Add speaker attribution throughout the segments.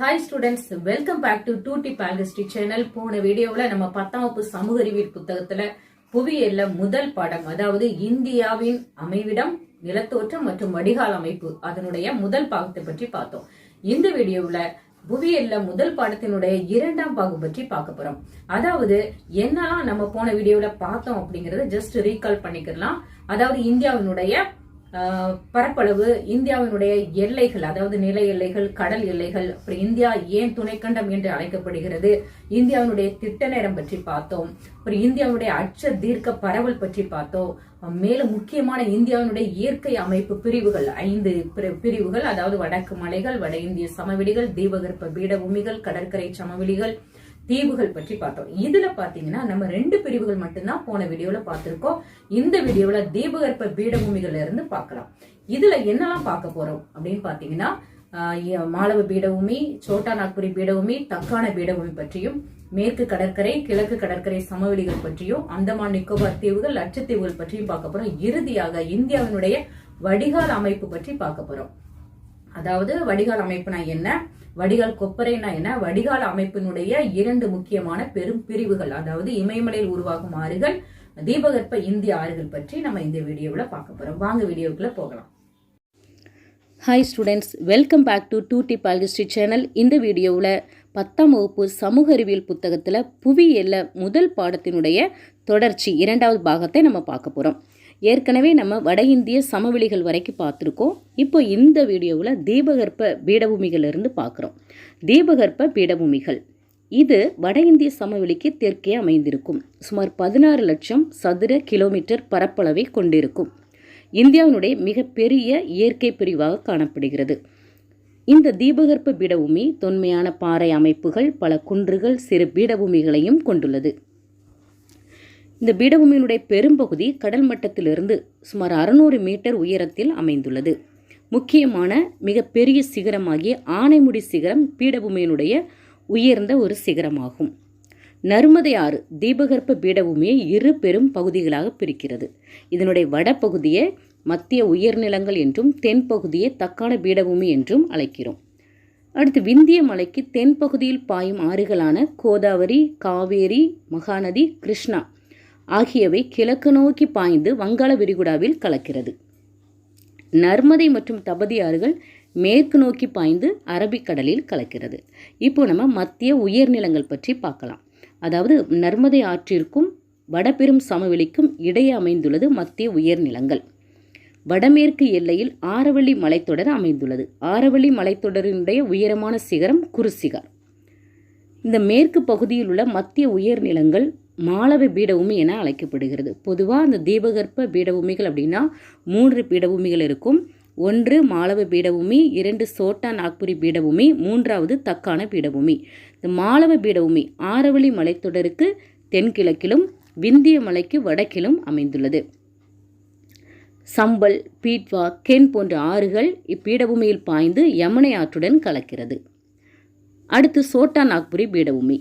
Speaker 1: hi students welcome back to டூ டி பால்கஸ்டி சேனல் போன வீடியோவில் நம்ம பத்தாம் வகுப்பு சமூக அறிவியல் புத்தகத்தில் புவியியல்ல முதல் படம் அதாவது இந்தியாவின் அமைவிடம் நிலத்தோற்றம் மற்றும் வடிகால் அமைப்பு அதனுடைய முதல் பாகத்தை பற்றி பார்த்தோம் இந்த வீடியோவில் புவியியல்ல முதல் படத்தினுடைய இரண்டாம் பாகு பற்றி பார்க்க போறோம் அதாவது என்னெல்லாம் நம்ம போன வீடியோவில் பார்த்தோம் அப்படிங்கறத ஜஸ்ட் ரீகால் பண்ணிக்கலாம் அதாவது இந்தியாவினுடைய பரப்பளவு இந்தியாவினுடைய எல்லைகள் அதாவது நில எல்லைகள் கடல் எல்லைகள் அப்புறம் இந்தியா ஏன் துணைக்கண்டம் என்று அழைக்கப்படுகிறது இந்தியாவினுடைய திட்ட நேரம் பற்றி பார்த்தோம் அப்புறம் இந்தியாவுடைய அச்ச தீர்க்க பரவல் பற்றி பார்த்தோம் மேலும் முக்கியமான இந்தியாவினுடைய இயற்கை அமைப்பு பிரிவுகள் ஐந்து பிரிவுகள் அதாவது வடக்கு மலைகள் வட இந்திய சமவெளிகள் தீபகற்ப பீடபூமிகள் கடற்கரை சமவெளிகள் தீவுகள் பற்றி பார்த்தோம் இதுல பாத்தீங்கன்னா நம்ம ரெண்டு பிரிவுகள் மட்டும்தான் போன வீடியோல பார்த்திருக்கோம் இந்த வீடியோல தீபகற்ப பீடபூமிகள்ல இருந்து பார்க்கலாம் இதுல என்னெல்லாம் பார்க்க போறோம் அப்படின்னு பாத்தீங்கன்னா மாளவ பீடபூமி சோட்டா நாக்புரி பீடபூமி தக்கான பீடபூமி பற்றியும் மேற்கு கடற்கரை கிழக்கு கடற்கரை சமவெளிகள் பற்றியும் அந்தமான் நிக்கோபார் தீவுகள் லட்சத்தீவுகள் பற்றியும் பார்க்க போறோம் இறுதியாக இந்தியாவினுடைய வடிகால் அமைப்பு பற்றி பார்க்க போறோம் அதாவது வடிகால் அமைப்புனா என்ன வடிகால் கொப்பரைனா என்ன வடிகால் அமைப்பினுடைய இரண்டு முக்கியமான பெரும் பிரிவுகள் அதாவது இமயமலையில் உருவாகும் ஆறுகள் தீபகற்ப இந்திய ஆறுகள் பற்றி நம்ம இந்த வீடியோவில் பார்க்க போகிறோம் வாங்க வீடியோக்குள்ளே போகலாம் hi students welcome back to டூ டி ஆகிஸ்ட்ரி சேனல் இந்த வீடியோவில் பத்தாம் வகுப்பு சமூக அறிவியல் புத்தகத்தில் புவி எல்ல முதல் பாடத்தினுடைய தொடர்ச்சி இரண்டாவது பாகத்தை நம்ம பார்க்க போகிறோம் ஏற்கனவே நம்ம வட இந்திய சமவெளிகள் வரைக்கும் பார்த்துருக்கோம் இப்போ இந்த வீடியோவில் தீபகற்ப பீடபூமிகளிலிருந்து பார்க்குறோம் தீபகற்ப பீடபூமிகள் இது வட இந்திய சமவெளிக்கு தெற்கே அமைந்திருக்கும் சுமார் பதினாறு லட்சம் சதுர கிலோமீட்டர் பரப்பளவை கொண்டிருக்கும் இந்தியாவினுடைய மிகப்பெரிய இயற்கை பிரிவாக காணப்படுகிறது இந்த தீபகற்ப பீடபூமி தொன்மையான பாறை அமைப்புகள் பல குன்றுகள் சிறு பீடபூமிகளையும் கொண்டுள்ளது இந்த பீடபூமியினுடைய பெரும்பகுதி கடல் மட்டத்திலிருந்து சுமார் அறுநூறு மீட்டர் உயரத்தில் அமைந்துள்ளது முக்கியமான மிகப்பெரிய சிகரமாகிய ஆனைமுடி சிகரம் பீடபூமியினுடைய உயர்ந்த ஒரு சிகரமாகும் நர்மதை ஆறு தீபகற்ப பீடபூமியை இரு பெரும் பகுதிகளாக பிரிக்கிறது இதனுடைய பகுதியை மத்திய உயர்நிலங்கள் என்றும் தென்பகுதியை தக்கான பீடபூமி என்றும் அழைக்கிறோம் அடுத்து விந்திய மலைக்கு தென்பகுதியில் பாயும் ஆறுகளான கோதாவரி காவேரி மகாநதி கிருஷ்ணா ஆகியவை கிழக்கு நோக்கி பாய்ந்து வங்காள விரிகுடாவில் கலக்கிறது நர்மதை மற்றும் தபதி ஆறுகள் மேற்கு நோக்கி பாய்ந்து அரபிக்கடலில் கலக்கிறது இப்போ நம்ம மத்திய உயர்நிலங்கள் பற்றி பார்க்கலாம் அதாவது நர்மதை ஆற்றிற்கும் வடபெரும் சமவெளிக்கும் இடையே அமைந்துள்ளது மத்திய உயர்நிலங்கள் வடமேற்கு எல்லையில் ஆரவள்ளி மலைத்தொடர் அமைந்துள்ளது ஆரவள்ளி மலைத்தொடரினுடைய உயரமான சிகரம் குருசிகார் இந்த மேற்கு பகுதியில் உள்ள மத்திய உயர்நிலங்கள் மாலவி பீடபூமி என அழைக்கப்படுகிறது பொதுவாக அந்த தீபகற்ப பீடபூமிகள் அப்படின்னா மூன்று பீடபூமிகள் இருக்கும் ஒன்று மாலவ பீடபூமி இரண்டு சோட்டா நாக்புரி பீடபூமி மூன்றாவது தக்கான பீடபூமி இந்த மாலவ பீடபூமி ஆரவழி மலைத்தொடருக்கு தென்கிழக்கிலும் விந்திய மலைக்கு வடக்கிலும் அமைந்துள்ளது சம்பல் பீட்வா கென் போன்ற ஆறுகள் இப்பீடபூமியில் பாய்ந்து யமுனை ஆற்றுடன் கலக்கிறது அடுத்து சோட்டா நாக்புரி பீடபூமி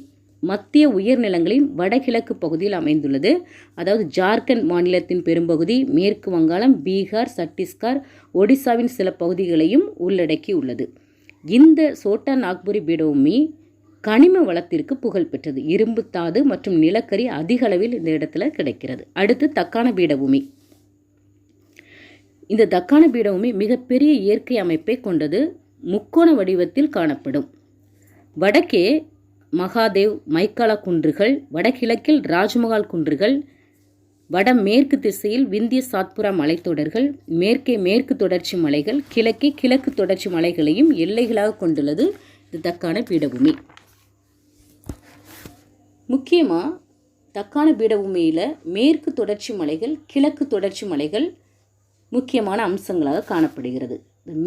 Speaker 1: மத்திய உயர்நிலங்களின் வடகிழக்கு பகுதியில் அமைந்துள்ளது அதாவது ஜார்க்கண்ட் மாநிலத்தின் பெரும்பகுதி மேற்கு வங்காளம் பீகார் சத்தீஸ்கர் ஒடிசாவின் சில பகுதிகளையும் உள்ளடக்கி உள்ளது இந்த சோட்டா நாக்புரி பீடபூமி கனிம வளத்திற்கு புகழ் பெற்றது இரும்பு தாது மற்றும் நிலக்கரி அதிக அளவில் இந்த இடத்துல கிடைக்கிறது அடுத்து தக்கான பீடபூமி இந்த தக்கான பீடபூமி மிகப்பெரிய இயற்கை அமைப்பை கொண்டது முக்கோண வடிவத்தில் காணப்படும் வடக்கே மகாதேவ் மைக்கால குன்றுகள் வடகிழக்கில் ராஜ்மஹால் குன்றுகள் வடமேற்கு திசையில் விந்திய சாத்புரா மலைத்தொடர்கள் மேற்கே மேற்கு தொடர்ச்சி மலைகள் கிழக்கே கிழக்கு தொடர்ச்சி மலைகளையும் எல்லைகளாக கொண்டுள்ளது இது தக்கான பீடபூமி முக்கியமாக தக்கான பீடபூமியில் மேற்கு தொடர்ச்சி மலைகள் கிழக்கு தொடர்ச்சி மலைகள் முக்கியமான அம்சங்களாக காணப்படுகிறது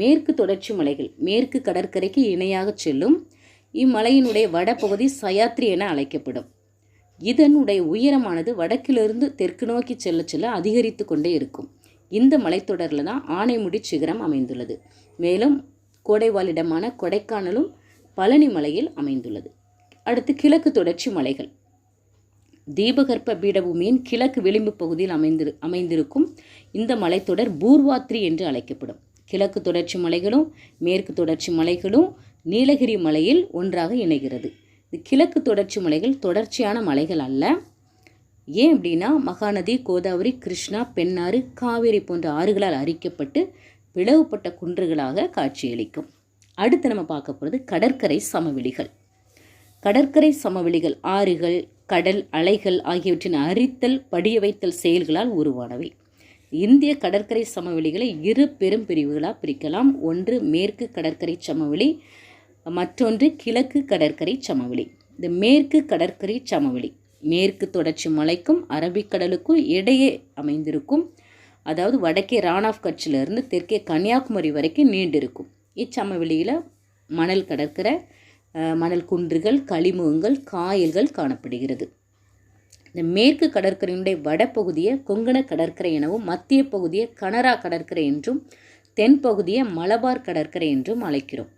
Speaker 1: மேற்கு தொடர்ச்சி மலைகள் மேற்கு கடற்கரைக்கு இணையாக செல்லும் இம்மலையினுடைய பகுதி சயாத்ரி என அழைக்கப்படும் இதனுடைய உயரமானது வடக்கிலிருந்து தெற்கு நோக்கி செல்ல செல்ல அதிகரித்து கொண்டே இருக்கும் இந்த மலைத்தொடரில் தான் ஆனைமுடி சிகரம் அமைந்துள்ளது மேலும் கோடைவாலிடமான கொடைக்கானலும் பழனி மலையில் அமைந்துள்ளது அடுத்து கிழக்கு தொடர்ச்சி மலைகள் தீபகற்ப பீடபூமியின் கிழக்கு விளிம்பு பகுதியில் அமைந்திரு அமைந்திருக்கும் இந்த மலைத்தொடர் பூர்வாத்ரி என்று அழைக்கப்படும் கிழக்கு தொடர்ச்சி மலைகளும் மேற்கு தொடர்ச்சி மலைகளும் நீலகிரி மலையில் ஒன்றாக இணைகிறது இது கிழக்கு தொடர்ச்சி மலைகள் தொடர்ச்சியான மலைகள் அல்ல ஏன் அப்படின்னா மகாநதி கோதாவரி கிருஷ்ணா பெண்ணாறு காவேரி போன்ற ஆறுகளால் அரிக்கப்பட்டு பிளவுபட்ட குன்றுகளாக காட்சியளிக்கும் அடுத்து நம்ம பார்க்க போகிறது கடற்கரை சமவெளிகள் கடற்கரை சமவெளிகள் ஆறுகள் கடல் அலைகள் ஆகியவற்றின் அரித்தல் படிய வைத்தல் செயல்களால் உருவானவை இந்திய கடற்கரை சமவெளிகளை இரு பெரும் பிரிவுகளாக பிரிக்கலாம் ஒன்று மேற்கு கடற்கரை சமவெளி மற்றொன்று கிழக்கு கடற்கரை சமவெளி இந்த மேற்கு கடற்கரை சமவெளி மேற்கு தொடர்ச்சி மலைக்கும் அரபிக்கடலுக்கும் இடையே அமைந்திருக்கும் அதாவது வடக்கே ரான் ஆஃப் கட்சியிலிருந்து தெற்கே கன்னியாகுமரி வரைக்கும் நீண்டிருக்கும் இச்சமவெளியில் மணல் கடற்கரை மணல் குன்றுகள் களிமுகங்கள் காயல்கள் காணப்படுகிறது இந்த மேற்கு கடற்கரையினுடைய வடப்பகுதியை கொங்கண கடற்கரை எனவும் மத்திய பகுதியை கனரா கடற்கரை என்றும் தென்பகுதியை மலபார் கடற்கரை என்றும் அழைக்கிறோம்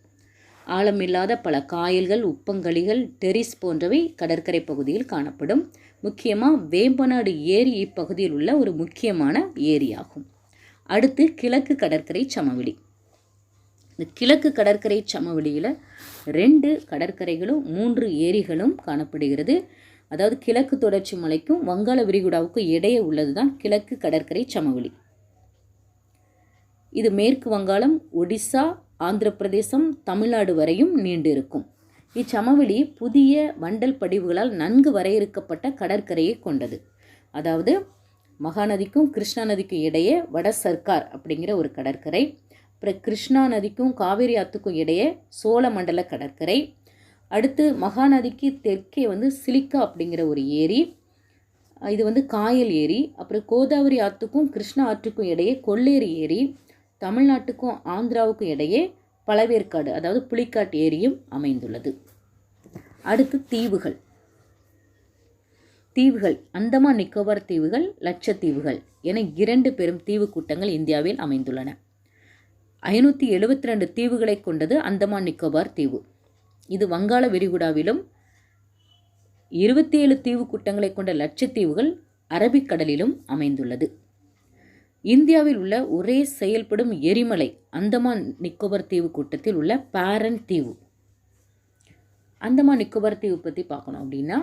Speaker 1: ஆழமில்லாத பல காயல்கள் உப்பங்கழிகள் டெரிஸ் போன்றவை கடற்கரை பகுதியில் காணப்படும் முக்கியமாக வேம்பநாடு ஏரி இப்பகுதியில் உள்ள ஒரு முக்கியமான ஏரியாகும் அடுத்து கிழக்கு கடற்கரை சமவெளி இந்த கிழக்கு கடற்கரை சமவெளியில் ரெண்டு கடற்கரைகளும் மூன்று ஏரிகளும் காணப்படுகிறது அதாவது கிழக்கு தொடர்ச்சி மலைக்கும் வங்காள விரிகுடாவுக்கும் இடையே உள்ளது தான் கிழக்கு கடற்கரை சமவெளி இது மேற்கு வங்காளம் ஒடிசா ஆந்திர பிரதேசம் தமிழ்நாடு வரையும் நீண்டிருக்கும் இச்சமவெளி புதிய வண்டல் படிவுகளால் நன்கு வரையறுக்கப்பட்ட கடற்கரையை கொண்டது அதாவது மகாநதிக்கும் கிருஷ்ணா நதிக்கும் இடையே வட சர்க்கார் அப்படிங்கிற ஒரு கடற்கரை அப்புறம் கிருஷ்ணா நதிக்கும் காவேரி ஆற்றுக்கும் இடையே சோழ மண்டல கடற்கரை அடுத்து மகாநதிக்கு தெற்கே வந்து சிலிக்கா அப்படிங்கிற ஒரு ஏரி இது வந்து காயல் ஏரி அப்புறம் கோதாவரி ஆற்றுக்கும் கிருஷ்ணா ஆற்றுக்கும் இடையே கொள்ளேரி ஏரி தமிழ்நாட்டுக்கும் ஆந்திராவுக்கும் இடையே பழவேற்காடு அதாவது புலிக்காட் ஏரியும் அமைந்துள்ளது அடுத்து தீவுகள் தீவுகள் அந்தமான் நிக்கோபார் தீவுகள் லட்சத்தீவுகள் என இரண்டு பெரும் தீவு கூட்டங்கள் இந்தியாவில் அமைந்துள்ளன ஐநூற்றி எழுபத்தி ரெண்டு தீவுகளை கொண்டது அந்தமான் நிக்கோபார் தீவு இது வங்காள விரிகுடாவிலும் இருபத்தி ஏழு தீவு கூட்டங்களை கொண்ட லட்சத்தீவுகள் அரபிக்கடலிலும் அமைந்துள்ளது இந்தியாவில் உள்ள ஒரே செயல்படும் எரிமலை அந்தமான் நிக்கோபர் தீவு கூட்டத்தில் உள்ள பேரன் தீவு அந்தமான் நிக்கோபர் தீவு பற்றி பார்க்கணும் அப்படின்னா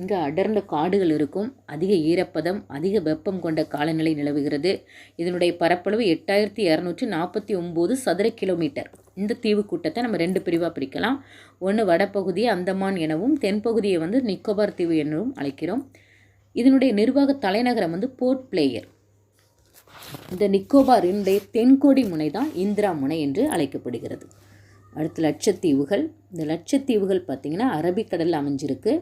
Speaker 1: இங்கே அடர்ந்த காடுகள் இருக்கும் அதிக ஈரப்பதம் அதிக வெப்பம் கொண்ட காலநிலை நிலவுகிறது இதனுடைய பரப்பளவு எட்டாயிரத்தி இரநூற்றி நாற்பத்தி ஒம்பது சதுர கிலோமீட்டர் இந்த தீவு கூட்டத்தை நம்ம ரெண்டு பிரிவாக பிரிக்கலாம் ஒன்று வடப்பகுதியை அந்தமான் எனவும் தென்பகுதியை வந்து நிக்கோபார் தீவு எனவும் அழைக்கிறோம் இதனுடைய நிர்வாக தலைநகரம் வந்து போர்ட் பிளேயர் இந்த நிக்கோபார் தென்கோடி முனை தான் இந்திரா முனை என்று அழைக்கப்படுகிறது அடுத்து லட்சத்தீவுகள் இந்த லட்சத்தீவுகள் பார்த்திங்கன்னா அரபிக்கடலில் அமைஞ்சிருக்கு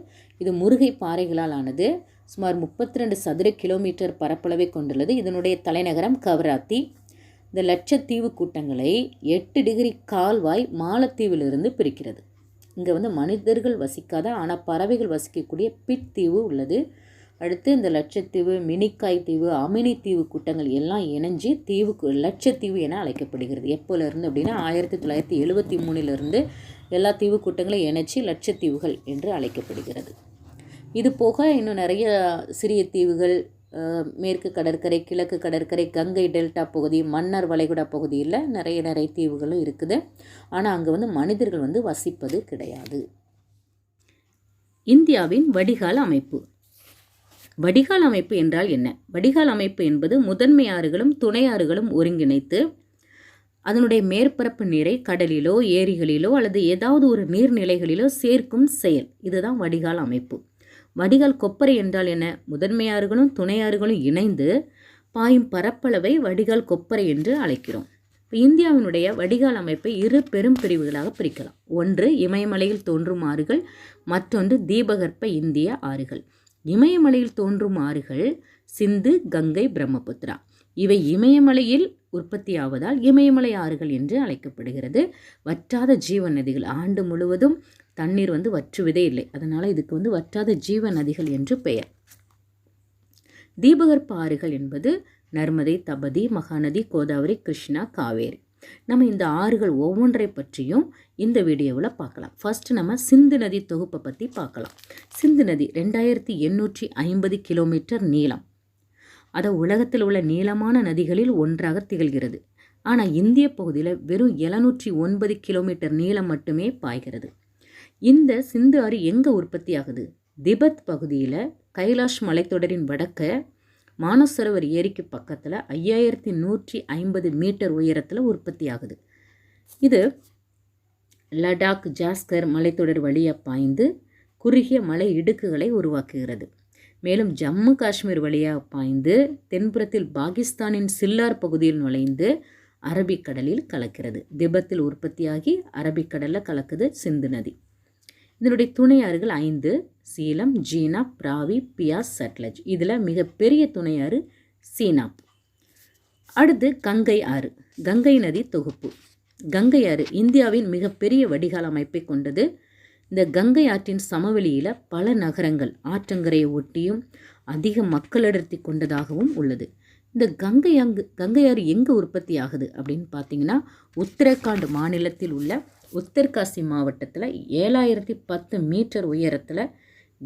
Speaker 1: இது முருகை பாறைகளால் ஆனது சுமார் முப்பத்தி ரெண்டு சதுர கிலோமீட்டர் பரப்பளவை கொண்டுள்ளது இதனுடைய தலைநகரம் கவராத்தி இந்த லட்சத்தீவு கூட்டங்களை எட்டு டிகிரி கால்வாய் மாலத்தீவிலிருந்து பிரிக்கிறது இங்கே வந்து மனிதர்கள் வசிக்காத ஆனால் பறவைகள் வசிக்கக்கூடிய பிட் தீவு உள்ளது அடுத்து இந்த லட்சத்தீவு மினிக்காய் தீவு அமினி தீவு கூட்டங்கள் எல்லாம் இணைஞ்சு தீவுக்கு லட்சத்தீவு என அழைக்கப்படுகிறது எப்போலேருந்து அப்படின்னா ஆயிரத்தி தொள்ளாயிரத்தி எழுபத்தி மூணிலிருந்து எல்லா தீவு கூட்டங்களையும் இணைச்சி லட்சத்தீவுகள் என்று அழைக்கப்படுகிறது இது போக இன்னும் நிறைய சிறிய தீவுகள் மேற்கு கடற்கரை கிழக்கு கடற்கரை கங்கை டெல்டா பகுதி மன்னர் வளைகுடா பகுதியில் நிறைய நிறைய தீவுகளும் இருக்குது ஆனால் அங்கே வந்து மனிதர்கள் வந்து வசிப்பது கிடையாது இந்தியாவின் வடிகால் அமைப்பு வடிகால் அமைப்பு என்றால் என்ன வடிகால் அமைப்பு என்பது முதன்மை ஆறுகளும் துணை ஆறுகளும் ஒருங்கிணைத்து அதனுடைய மேற்பரப்பு நீரை கடலிலோ ஏரிகளிலோ அல்லது ஏதாவது ஒரு நீர்நிலைகளிலோ சேர்க்கும் செயல் இதுதான் வடிகால் அமைப்பு வடிகால் கொப்பரை என்றால் என்ன முதன்மையாறுகளும் துணையாறுகளும் இணைந்து பாயும் பரப்பளவை வடிகால் கொப்பரை என்று அழைக்கிறோம் இப்போ இந்தியாவினுடைய வடிகால் அமைப்பை இரு பெரும் பிரிவுகளாக பிரிக்கலாம் ஒன்று இமயமலையில் தோன்றும் ஆறுகள் மற்றொன்று தீபகற்ப இந்திய ஆறுகள் இமயமலையில் தோன்றும் ஆறுகள் சிந்து கங்கை பிரம்மபுத்திரா இவை இமயமலையில் உற்பத்தியாவதால் இமயமலை ஆறுகள் என்று அழைக்கப்படுகிறது வற்றாத ஜீவ நதிகள் ஆண்டு முழுவதும் தண்ணீர் வந்து வற்றுவதே இல்லை அதனால் இதுக்கு வந்து வற்றாத ஜீவ நதிகள் என்று பெயர் தீபகற்ப ஆறுகள் என்பது நர்மதை தபதி மகாநதி கோதாவரி கிருஷ்ணா காவேரி நம்ம இந்த ஆறுகள் ஒவ்வொன்றை பற்றியும் இந்த வீடியோவில் பார்க்கலாம் ஃபஸ்ட்டு நம்ம சிந்து நதி தொகுப்பை பற்றி பார்க்கலாம் சிந்து நதி ரெண்டாயிரத்தி எண்ணூற்றி ஐம்பது கிலோமீட்டர் நீளம் அதை உலகத்தில் உள்ள நீளமான நதிகளில் ஒன்றாக திகழ்கிறது ஆனால் இந்திய பகுதியில் வெறும் எழுநூற்றி ஒன்பது கிலோமீட்டர் நீளம் மட்டுமே பாய்கிறது இந்த சிந்து ஆறு எங்கே உற்பத்தி ஆகுது திபத் பகுதியில் கைலாஷ் மலைத்தொடரின் வடக்கை மானசரவர் ஏரிக்கு பக்கத்தில் ஐயாயிரத்தி நூற்றி ஐம்பது மீட்டர் உயரத்தில் உற்பத்தி ஆகுது இது லடாக் ஜாஸ்கர் மலைத்தொடர் வழியாக பாய்ந்து குறுகிய மலை இடுக்குகளை உருவாக்குகிறது மேலும் ஜம்மு காஷ்மீர் வழியாக பாய்ந்து தென்புறத்தில் பாகிஸ்தானின் சில்லார் பகுதியில் நுழைந்து அரபிக்கடலில் கலக்கிறது திபத்தில் உற்பத்தியாகி அரபிக்கடலில் கலக்குது சிந்து நதி இதனுடைய துணையாறுகள் ஐந்து சீலம் ஜீனா பிராவி பியாஸ் சட்லஜ் இதில் மிகப்பெரிய துணையாறு சீனாப் அடுத்து கங்கை ஆறு கங்கை நதி தொகுப்பு கங்கை ஆறு இந்தியாவின் மிகப்பெரிய வடிகால் அமைப்பை கொண்டது இந்த கங்கை ஆற்றின் சமவெளியில் பல நகரங்கள் ஆற்றங்கரையை ஒட்டியும் அதிக அடர்த்தி கொண்டதாகவும் உள்ளது இந்த கங்கை அங்கு ஆறு எங்கே உற்பத்தி ஆகுது அப்படின்னு பார்த்தீங்கன்னா உத்தரகாண்ட் மாநிலத்தில் உள்ள உத்தர்காசி மாவட்டத்தில் ஏழாயிரத்தி பத்து மீட்டர் உயரத்தில்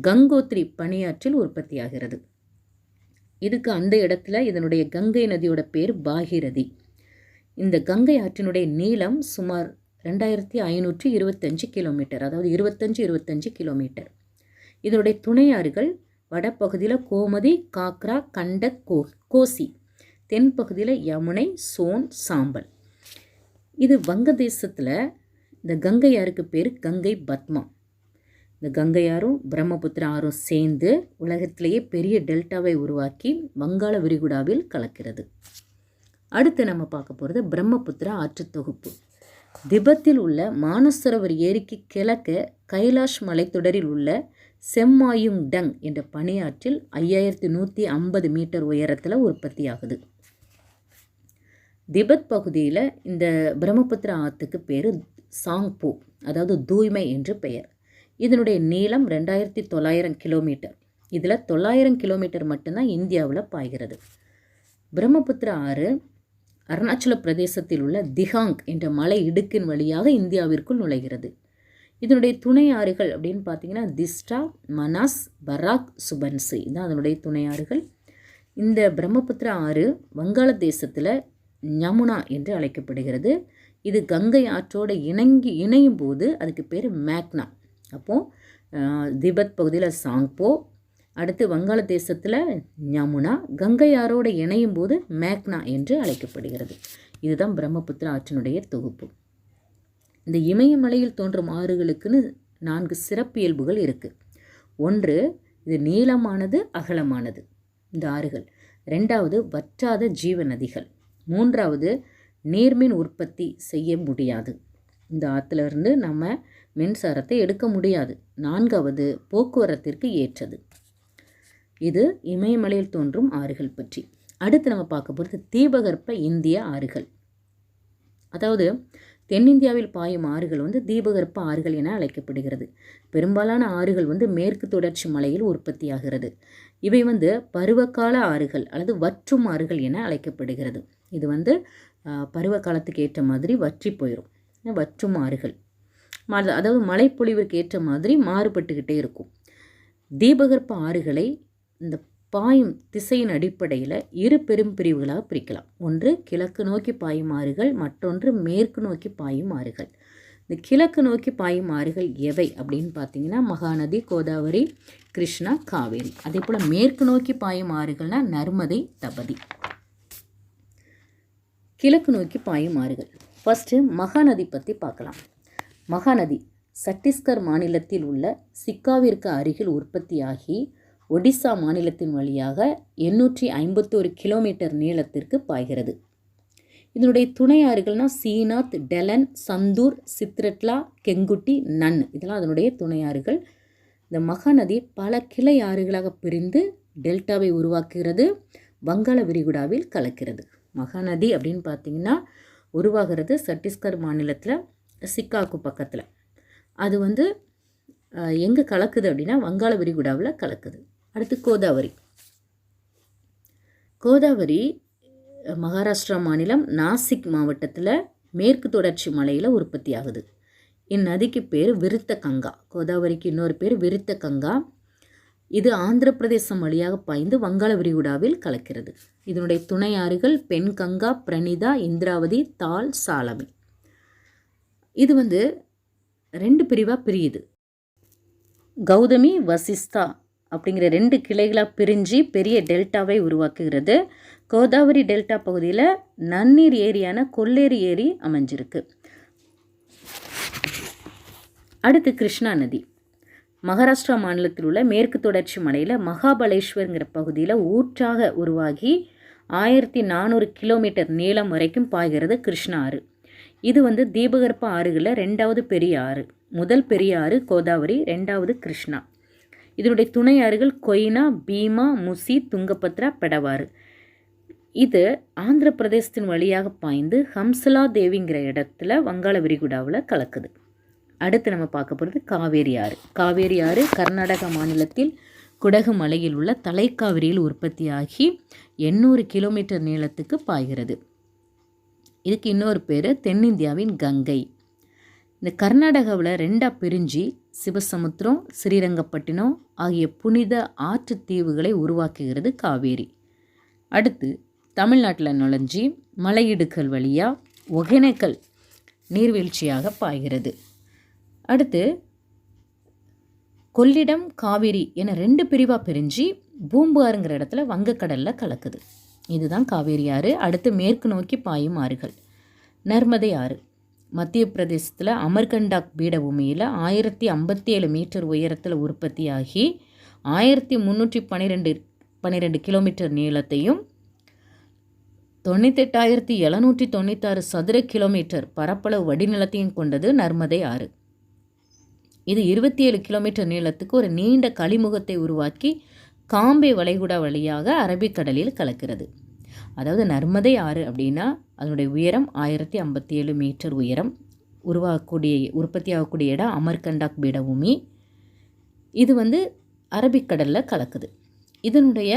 Speaker 1: கங்கோத்ரி பணியாற்றில் உற்பத்தி ஆகிறது இதுக்கு அந்த இடத்துல இதனுடைய கங்கை நதியோட பேர் பாகிரதி இந்த கங்கை ஆற்றினுடைய நீளம் சுமார் ரெண்டாயிரத்தி ஐநூற்றி இருபத்தஞ்சு கிலோமீட்டர் அதாவது இருபத்தஞ்சு இருபத்தஞ்சு கிலோமீட்டர் இதனுடைய துணையாறுகள் வடப்பகுதியில் கோமதி காக்ரா கண்ட கோ கோசி தென்பகுதியில் யமுனை சோன் சாம்பல் இது வங்கதேசத்தில் இந்த கங்கையாருக்கு பேர் கங்கை பத்மா இந்த கங்கையாரும் பிரம்மபுத்திர ஆறும் சேர்ந்து உலகத்திலேயே பெரிய டெல்டாவை உருவாக்கி வங்காள விரிகுடாவில் கலக்கிறது அடுத்து நம்ம பார்க்க போகிறது பிரம்மபுத்திரா ஆற்று தொகுப்பு திபத்தில் உள்ள மானசரோவர் ஏரிக்கு கிழக்க கைலாஷ் மலைத்தொடரில் உள்ள செம்மாயுங் டங் என்ற பனியாற்றில் ஐயாயிரத்தி நூற்றி ஐம்பது மீட்டர் உயரத்தில் உற்பத்தி ஆகுது திபத் பகுதியில் இந்த பிரம்மபுத்திரா ஆற்றுக்கு பேர் சாங்பூ அதாவது தூய்மை என்று பெயர் இதனுடைய நீளம் ரெண்டாயிரத்தி தொள்ளாயிரம் கிலோமீட்டர் இதில் தொள்ளாயிரம் கிலோமீட்டர் மட்டும்தான் இந்தியாவில் பாய்கிறது பிரம்மபுத்திரா ஆறு அருணாச்சல பிரதேசத்தில் உள்ள திகாங் என்ற மலை இடுக்கின் வழியாக இந்தியாவிற்குள் நுழைகிறது இதனுடைய துணை ஆறுகள் அப்படின்னு பார்த்தீங்கன்னா திஸ்டா மனாஸ் பராக் சுபன்சி இதான் அதனுடைய துணை ஆறுகள் இந்த பிரம்மபுத்திரா ஆறு வங்காளதேசத்தில் யமுனா என்று அழைக்கப்படுகிறது இது கங்கை ஆற்றோடு இணங்கி இணையும் போது அதுக்கு பேர் மேக்னா அப்போது திபெத் பகுதியில் சாங்போ அடுத்து வங்காள தேசத்தில் யமுனா கங்கை ஆறோடு இணையும் போது மேக்னா என்று அழைக்கப்படுகிறது இதுதான் பிரம்மபுத்திரா ஆற்றினுடைய தொகுப்பு இந்த இமயமலையில் தோன்றும் ஆறுகளுக்குன்னு நான்கு சிறப்பியல்புகள் இருக்குது ஒன்று இது நீளமானது அகலமானது இந்த ஆறுகள் ரெண்டாவது வற்றாத ஜீவ நதிகள் மூன்றாவது நீர்மின் உற்பத்தி செய்ய முடியாது இந்த ஆற்றுலேருந்து நம்ம மின்சாரத்தை எடுக்க முடியாது நான்காவது போக்குவரத்திற்கு ஏற்றது இது இமயமலையில் தோன்றும் ஆறுகள் பற்றி அடுத்து நம்ம பார்க்க போகிறது தீபகற்ப இந்திய ஆறுகள் அதாவது தென்னிந்தியாவில் பாயும் ஆறுகள் வந்து தீபகற்ப ஆறுகள் என அழைக்கப்படுகிறது பெரும்பாலான ஆறுகள் வந்து மேற்கு தொடர்ச்சி மலையில் உற்பத்தியாகிறது இவை வந்து பருவகால ஆறுகள் அல்லது வற்றும் ஆறுகள் என அழைக்கப்படுகிறது இது வந்து பருவ காலத்துக்கு ஏற்ற மாதிரி வற்றி போயிடும் வற்றும் ஆறுகள் அதாவது மழைப்பொழிவுக்கு ஏற்ற மாதிரி மாறுபட்டுக்கிட்டே இருக்கும் தீபகற்ப ஆறுகளை இந்த பாயும் திசையின் அடிப்படையில் இரு பெரும் பிரிவுகளாக பிரிக்கலாம் ஒன்று கிழக்கு நோக்கி பாயும் ஆறுகள் மற்றொன்று மேற்கு நோக்கி பாயும் ஆறுகள் இந்த கிழக்கு நோக்கி பாயும் ஆறுகள் எவை அப்படின்னு பார்த்தீங்கன்னா மகாநதி கோதாவரி கிருஷ்ணா காவேரி அதே போல் மேற்கு நோக்கி பாயும் ஆறுகள்னால் நர்மதை தபதி கிழக்கு நோக்கி பாயும் ஆறுகள் ஃபஸ்ட்டு மகாநதி பற்றி பார்க்கலாம் மகாநதி சத்தீஸ்கர் மாநிலத்தில் உள்ள சிக்காவிற்கு அருகில் உற்பத்தியாகி ஒடிசா மாநிலத்தின் வழியாக எண்ணூற்றி ஐம்பத்தோரு கிலோமீட்டர் நீளத்திற்கு பாய்கிறது இதனுடைய துணை ஆறுகள்னால் சீனாத் டெலன் சந்தூர் சித்ரட்லா கெங்குட்டி நன் இதெல்லாம் அதனுடைய துணை ஆறுகள் இந்த மகாநதி பல கிளை ஆறுகளாக பிரிந்து டெல்டாவை உருவாக்குகிறது வங்காள விரிகுடாவில் கலக்கிறது மகாநதி அப்படின்னு பார்த்தீங்கன்னா உருவாகிறது சத்தீஸ்கர் மாநிலத்தில் சிக்காக்கு பக்கத்தில் அது வந்து எங்கே கலக்குது அப்படின்னா வங்காள விரிகுடாவில் கலக்குது அடுத்து கோதாவரி கோதாவரி மகாராஷ்டிரா மாநிலம் நாசிக் மாவட்டத்தில் மேற்கு தொடர்ச்சி மலையில் உற்பத்தி ஆகுது இந்நதிக்கு பேர் விருத்த கங்கா கோதாவரிக்கு இன்னொரு பேர் விருத்த கங்கா இது ஆந்திர பிரதேசம் வழியாக பாய்ந்து வங்காள விரிகுடாவில் கலக்கிறது இதனுடைய துணை ஆறுகள் பெண் கங்கா பிரணிதா இந்திராவதி தால் சாலமி இது வந்து ரெண்டு பிரிவாக பிரியுது கௌதமி வசிஸ்தா அப்படிங்கிற ரெண்டு கிளைகளாக பிரிஞ்சு பெரிய டெல்டாவை உருவாக்குகிறது கோதாவரி டெல்டா பகுதியில் நன்னீர் ஏரியான கொல்லேரி ஏரி அமைஞ்சிருக்கு அடுத்து கிருஷ்ணா நதி மகாராஷ்டிரா மாநிலத்தில் உள்ள மேற்கு தொடர்ச்சி மலையில் மகாபலேஸ்வர்ங்கிற பகுதியில் ஊற்றாக உருவாகி ஆயிரத்தி நானூறு கிலோமீட்டர் நீளம் வரைக்கும் பாய்கிறது கிருஷ்ணா ஆறு இது வந்து தீபகற்ப ஆறுகளில் ரெண்டாவது பெரிய ஆறு முதல் பெரிய ஆறு கோதாவரி ரெண்டாவது கிருஷ்ணா இதனுடைய துணையாறுகள் கொய்னா பீமா முசி துங்கபத்ரா பெடவாறு இது ஆந்திர பிரதேசத்தின் வழியாக பாய்ந்து ஹம்சலா தேவிங்கிற இடத்துல வங்காள விரிகுடாவில் கலக்குது அடுத்து நம்ம பார்க்க போகிறது காவேரி ஆறு காவேரி ஆறு கர்நாடக மாநிலத்தில் குடகு மலையில் உள்ள தலைக்காவிரியில் உற்பத்தியாகி எண்ணூறு கிலோமீட்டர் நீளத்துக்கு பாய்கிறது இதுக்கு இன்னொரு பேர் தென்னிந்தியாவின் கங்கை இந்த கர்நாடகாவில் ரெண்டாக பிரிஞ்சு சிவசமுத்திரம் ஸ்ரீரங்கப்பட்டினம் ஆகிய புனித ஆற்று தீவுகளை உருவாக்குகிறது காவேரி அடுத்து தமிழ்நாட்டில் நுழைஞ்சி மலையிடுக்கள் வழியாக ஒகேனக்கல் நீர்வீழ்ச்சியாக பாய்கிறது அடுத்து கொள்ளிடம் காவேரி என ரெண்டு பிரிவாக பிரிஞ்சு பூம்புகாருங்கிற இடத்துல வங்கக்கடலில் கலக்குது இதுதான் காவேரி ஆறு அடுத்து மேற்கு நோக்கி பாயும் ஆறுகள் நர்மதை ஆறு மத்திய பிரதேசத்தில் அமர்கண்டாக் பீடபூமியில் ஆயிரத்தி ஐம்பத்தி ஏழு மீட்டர் உயரத்தில் உற்பத்தியாகி ஆயிரத்தி முந்நூற்றி பன்னிரெண்டு பன்னிரெண்டு கிலோமீட்டர் நீளத்தையும் தொண்ணூத்தெட்டாயிரத்தி எழுநூற்றி தொண்ணூத்தாறு சதுர கிலோமீட்டர் பரப்பளவு வடிநிலத்தையும் கொண்டது நர்மதை ஆறு இது இருபத்தி ஏழு கிலோமீட்டர் நீளத்துக்கு ஒரு நீண்ட கழிமுகத்தை உருவாக்கி காம்பே வளைகுடா வழியாக அரபிக்கடலில் கலக்கிறது அதாவது நர்மதை ஆறு அப்படின்னா அதனுடைய உயரம் ஆயிரத்தி ஐம்பத்தி ஏழு மீட்டர் உயரம் உருவாகக்கூடிய உற்பத்தி ஆகக்கூடிய இடம் அமர்கண்டாக் பீடபூமி இது வந்து அரபிக்கடலில் கலக்குது இதனுடைய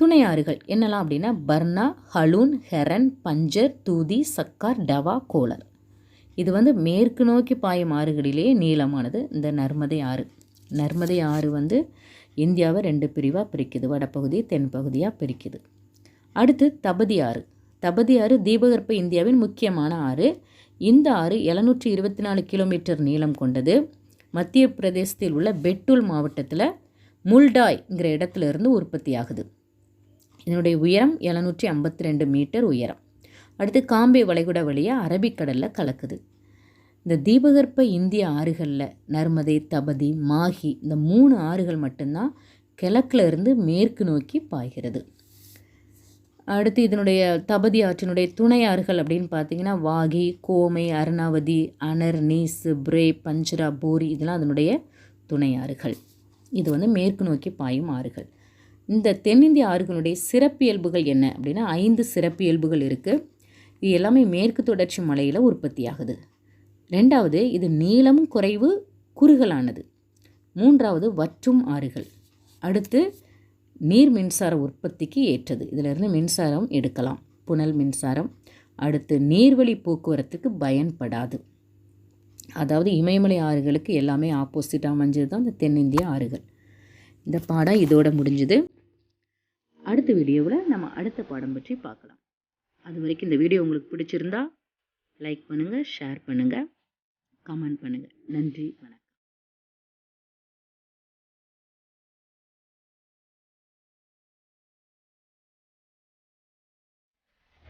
Speaker 1: துணை ஆறுகள் என்னெல்லாம் அப்படின்னா பர்னா ஹலூன் ஹெரன் பஞ்சர் தூதி சக்கார் டவா கோலர் இது வந்து மேற்கு நோக்கி பாயும் ஆறுகளிலேயே நீளமானது இந்த நர்மதை ஆறு நர்மதை ஆறு வந்து இந்தியாவை ரெண்டு பிரிவாக பிரிக்குது வடப்பகுதி தென்பகுதியாக பிரிக்குது அடுத்து தபதி ஆறு தபதி ஆறு தீபகற்ப இந்தியாவின் முக்கியமான ஆறு இந்த ஆறு எழுநூற்றி இருபத்தி நாலு கிலோமீட்டர் நீளம் கொண்டது மத்திய பிரதேசத்தில் உள்ள பெட்டூல் மாவட்டத்தில் முல்டாய்ங்கிற இடத்துல இருந்து உற்பத்தி ஆகுது இதனுடைய உயரம் எழுநூற்றி ஐம்பத்தி ரெண்டு மீட்டர் உயரம் அடுத்து காம்பே வளைகுடா வழியாக அரபிக்கடலில் கலக்குது இந்த தீபகற்ப இந்திய ஆறுகளில் நர்மதை தபதி மாஹி இந்த மூணு ஆறுகள் மட்டும்தான் கிழக்கில் இருந்து மேற்கு நோக்கி பாய்கிறது அடுத்து இதனுடைய தபதி ஆற்றினுடைய துணை ஆறுகள் அப்படின்னு பார்த்தீங்கன்னா வாகி கோமை அருணாவதி அனர் நீஸ் பிரே பஞ்சரா போரி இதெல்லாம் அதனுடைய துணை ஆறுகள் இது வந்து மேற்கு நோக்கி பாயும் ஆறுகள் இந்த தென்னிந்திய ஆறுகளுடைய சிறப்பியல்புகள் என்ன அப்படின்னா ஐந்து சிறப்பியல்புகள் இருக்குது இது எல்லாமே மேற்கு தொடர்ச்சி மலையில் உற்பத்தி ஆகுது ரெண்டாவது இது நீளமும் குறைவு குறுகலானது மூன்றாவது வற்றும் ஆறுகள் அடுத்து நீர் மின்சார உற்பத்திக்கு ஏற்றது இதிலிருந்து மின்சாரம் எடுக்கலாம் புனல் மின்சாரம் அடுத்து நீர்வழி போக்குவரத்துக்கு பயன்படாது அதாவது இமயமலை ஆறுகளுக்கு எல்லாமே ஆப்போசிட்டாக அமைஞ்சது தான் இந்த தென்னிந்திய ஆறுகள் இந்த பாடம் இதோட முடிஞ்சுது அடுத்த வீடியோவில் நம்ம அடுத்த பாடம் பற்றி பார்க்கலாம் அது வரைக்கும் இந்த வீடியோ உங்களுக்கு பிடிச்சிருந்தா லைக் பண்ணுங்கள் ஷேர் பண்ணுங்கள் கமெண்ட் பண்ணுங்கள் நன்றி வணக்கம்